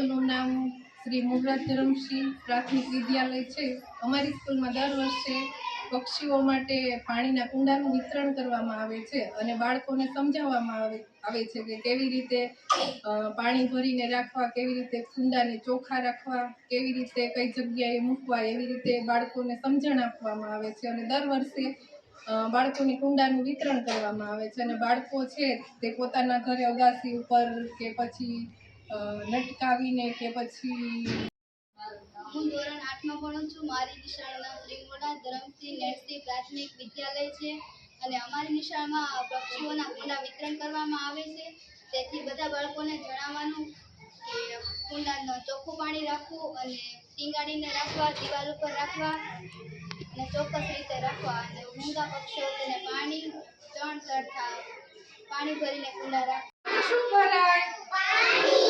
સ્કૂલનું નામ શ્રી મુગરાજ ધરમસિંહ પ્રાથમિક વિદ્યાલય છે. અમારી સ્કૂલમાં દર વર્ષે પક્ષીઓ માટે પાણીના કુંડાનું વિતરણ કરવામાં આવે છે અને બાળકોને સમજાવવામાં આવે આવે છે કે કેવી રીતે પાણી ભરીને રાખવા, કેવી રીતે કુંડાને ચોખ્ખા રાખવા, કેવી રીતે કઈ જગ્યાએ મૂકવા, એવી રીતે બાળકોને સમજણ આપવામાં આવે છે અને દર વર્ષે બાળકોની કુંડાનું વિતરણ કરવામાં આવે છે અને બાળકો છે તે પોતાના ઘરે અગાસી ઉપર કે પછી લટકાવીને કે પછી હું ધોરણ આઠમાં ભણું છું. મારી નિશાળનું નામ શ્રી મોડા ધરમસિંહ નેટસિંહ પ્રાથમિક વિદ્યાલય છે અને અમારી નિશાળમાં પક્ષીઓના કુંડા વિતરણ કરવામાં આવે છે. તેથી બધા બાળકોને જણાવવાનું કે કુંડાનું ચોખ્ખું પાણી રાખવું અને ટીંગાડીને રાખવા દિવાલ ઉપર રાખવા અને ચોક્કસ રીતે રાખવા અને મૂંગા પક્ષીઓ તેને પાણી ચણ ચડતા પાણી ભરીને કુંડા રાખવા. શું ભરાય